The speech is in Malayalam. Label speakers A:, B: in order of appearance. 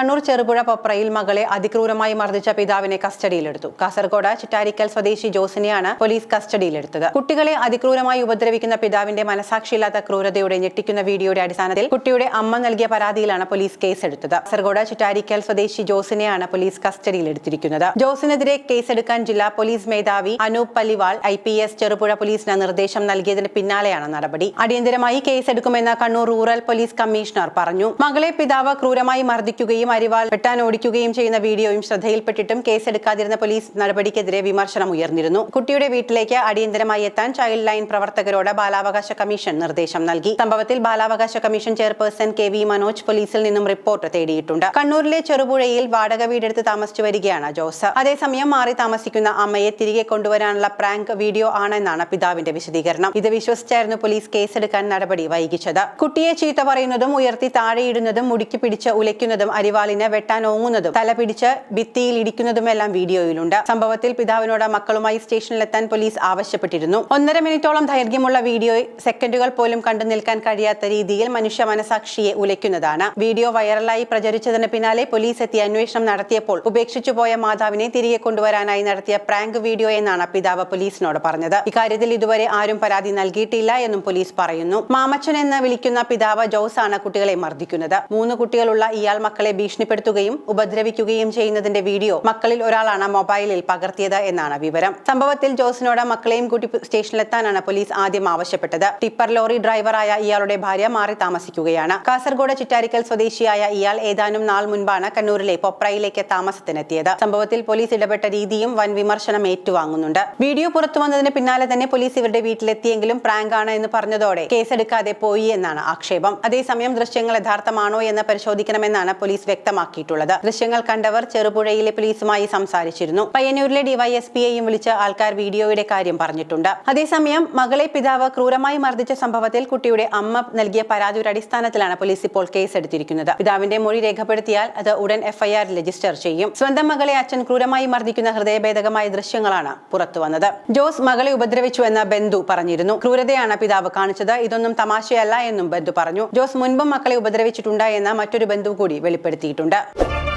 A: കണ്ണൂർ ചെറുപുഴ പൊപ്രയിൽ മകളെ അതിക്രൂരമായി മർദ്ദിച്ച പിതാവിനെ കസ്റ്റഡിയിലെടുത്തു. കാസർഗോഡ് ചിറ്റാരിക്കൽ സ്വദേശി ജോസിനെയാണ് പോലീസ് കസ്റ്റഡിയിലെടുത്തത്. കുട്ടികളെ അതിക്രൂരമായി ഉപദ്രവിക്കുന്ന പിതാവിന്റെ മനസാക്ഷിയില്ലാത്ത ക്രൂരതയുടെ ഞെട്ടിക്കുന്ന വീഡിയോയുടെ അടിസ്ഥാനത്തിൽ കുട്ടിയുടെ അമ്മ നൽകിയ പരാതിയിലാണ് പോലീസ് കേസെടുത്തത്. കാസർഗോഡ് ചിറ്റാരിക്കൽ സ്വദേശി ജോസിനെയാണ് പോലീസ് കസ്റ്റഡിയിലെടുത്തിരിക്കുന്നത്. ജോസിനെതിരെ കേസെടുക്കാൻ ജില്ലാ പോലീസ് മേധാവി Anoop Paliwal I P S Cherupuzha പോലീസിന് നിർദ്ദേശം നൽകിയതിന് പിന്നാലെയാണ് നടപടി. അടിയന്തരമായി കേസെടുക്കുമെന്ന് കണ്ണൂർ റൂറൽ പോലീസ് കമ്മീഷണർ പറഞ്ഞു. മകളെ പിതാവ് ക്രൂരമായി മർദ്ദിക്കുകയും അരിവാൾ വെട്ടാൻ ഓടിക്കുകയും ചെയ്യുന്ന വീഡിയോയും ശ്രദ്ധയിൽപ്പെട്ടിട്ടും കേസെടുക്കാതിരുന്ന പോലീസ് നടപടിക്കെതിരെ വിമർശനം ഉയർന്നിരുന്നു. കുട്ടിയുടെ വീട്ടിലേക്ക് അടിയന്തരമായി എത്താൻ ചൈൽഡ് ലൈൻ പ്രവർത്തകരോട് ബാലാവകാശ കമ്മീഷൻ നിർദ്ദേശം നൽകി. സംഭവത്തിൽ ബാലാവകാശ commission chairperson K V Manoj പോലീസിൽ നിന്നും റിപ്പോർട്ട് തേടിയിട്ടുണ്ട്. കണ്ണൂരിലെ ചെറുപുഴയിൽ വാടക വീടെടുത്ത് താമസിച്ചു വരികയാണ് ജോസ്. അതേസമയം മാറി താമസിക്കുന്ന അമ്മയെ തിരികെ കൊണ്ടുവരാനുള്ള പ്രാങ്ക് വീഡിയോ ആണെന്നാണ് പിതാവിന്റെ വിശദീകരണം. ഇത് വിശ്വസിച്ചായിരുന്നു പോലീസ് കേസെടുക്കാൻ നടപടി വൈകിച്ചത്. കുട്ടിയെ ചീത്ത പറയുന്നതും ഉയർത്തി താഴെയിടുന്നതും മുടിക്ക് പിടിച്ച് ഉലയ്ക്കുന്നതും അരിവാളിനെ വെട്ടാൻ ഓങ്ങുന്നതും തല പിടിച്ച് ഭിത്തിയിൽ ഇടിക്കുന്നതുമെല്ലാം വീഡിയോയിലുണ്ട്. സംഭവത്തിൽ പിതാവിനോട് മക്കളുമായി സ്റ്റേഷനിലെത്താൻ പോലീസ് ആവശ്യപ്പെട്ടിരുന്നു. ഒന്നര മിനിറ്റോളം ദൈർഘ്യമുള്ള വീഡിയോ സെക്കൻഡുകൾ പോലും കണ്ടു നിൽക്കാൻ കഴിയാത്ത രീതിയിൽ മനുഷ്യ മനസാക്ഷിയെ ഉലയ്ക്കുന്നതാണ്. വീഡിയോ വൈറലായി പ്രചരിച്ചതിന് പിന്നാലെ പോലീസ് എത്തി അന്വേഷണം നടത്തിയപ്പോൾ ഉപേക്ഷിച്ചു പോയ മാതാവിനെ തിരികെ കൊണ്ടുവരാനായി നടത്തിയ പ്രാങ്ക് വീഡിയോ എന്നാണ് പിതാവ് പോലീസിനോട് പറഞ്ഞത്. ഇക്കാര്യത്തിൽ ഇതുവരെ ആരും പരാതി നൽകിയിട്ടില്ല എന്നും പോലീസ് പറയുന്നു. മാമച്ചൻ എന്ന് വിളിക്കുന്ന പിതാവ് ജോസ് ആണ് കുട്ടികളെ മർദ്ദിക്കുന്നത്. മൂന്ന് കുട്ടികളുള്ള ഇയാൾ മക്കളെ ഭീഷണിപ്പെടുത്തുകയും ഉപദ്രവിക്കുകയും ചെയ്യുന്നതിന്റെ വീഡിയോ മക്കളിൽ ഒരാളാണ് മൊബൈലിൽ പകർത്തിയത് എന്നാണ് വിവരം. സംഭവത്തിൽ ജോസിനോട് മക്കളെയും കൂട്ടി സ്റ്റേഷനിലെത്താനാണ് പോലീസ് ആദ്യം ആവശ്യപ്പെട്ടത്. ടിപ്പർ ലോറി ഡ്രൈവറായ ഇയാളുടെ ഭാര്യ മാറി താമസിക്കുകയാണ്. കാസർഗോഡ് ചിറ്റാരിക്കൽ സ്വദേശിയായ ഇയാൾ ഏതാനും നാൾ മുൻപാണ് കണ്ണൂരിലെ പൊപ്രയിലേക്ക് താമസത്തിനെത്തിയത്. സംഭവത്തിൽ പോലീസ് ഇടപെട്ട രീതിയും വൻ വിമർശനം ഏറ്റുവാങ്ങുന്നുണ്ട്. വീഡിയോ പുറത്തു വന്നതിന് പിന്നാലെ തന്നെ പോലീസ് ഇവരുടെ വീട്ടിലെത്തിയെങ്കിലും പ്രാങ്ക് ആണ് എന്ന് പറഞ്ഞതോടെ കേസെടുക്കാതെ പോയി എന്നാണ് ആക്ഷേപം. അതേസമയം ദൃശ്യങ്ങൾ യഥാർത്ഥമാണോ എന്ന് പരിശോധിക്കണമെന്നാണ് പോലീസ് വ്യക്തമാക്കിയിട്ടുള്ളത്. ദൃശ്യങ്ങൾ കണ്ടവർ ചെറുപുഴയിലെ പോലീസുമായി സംസാരിച്ചിരുന്നു. പയ്യന്നൂരിലെ ഡിവൈഎസ്പിയെയും വിളിച്ച് ആൾക്കാർ വീഡിയോയുടെ കാര്യം പറഞ്ഞിട്ടുണ്ട്. അതേസമയം മകളെ പിതാവ് ക്രൂരമായി മർദ്ദിച്ച സംഭവത്തിൽ കുട്ടിയുടെ അമ്മ നൽകിയ പരാതിയുടെ അടിസ്ഥാനത്തിലാണ് പോലീസ് ഇപ്പോൾ കേസെടുത്തിരിക്കുന്നത്. പിതാവിന്റെ മൊഴി രേഖപ്പെടുത്തിയാൽ അത് ഉടൻ എഫ്ഐആർ രജിസ്റ്റർ ചെയ്യും. സ്വന്തം മകളെ അച്ഛൻ ക്രൂരമായി മർദ്ദിക്കുന്ന ഹൃദയഭേദകമായ ദൃശ്യങ്ങളാണ് പുറത്തുവന്നത്. ജോസ് മകളെ ഉപദ്രവിച്ചു എന്ന ബന്ധു പറഞ്ഞിരുന്നു. ക്രൂരതയാണ് പിതാവ് കാണിച്ചത്. ഇതൊന്നും തമാശയല്ല എന്നും ബന്ധു പറഞ്ഞു. ജോസ് മുൻപും മക്കളെ ഉപദ്രവിച്ചിട്ടുണ്ട് എന്ന മറ്റൊരു ബന്ധു കൂടി വെളിപ്പെടുത്തിയിട്ടുണ്ട്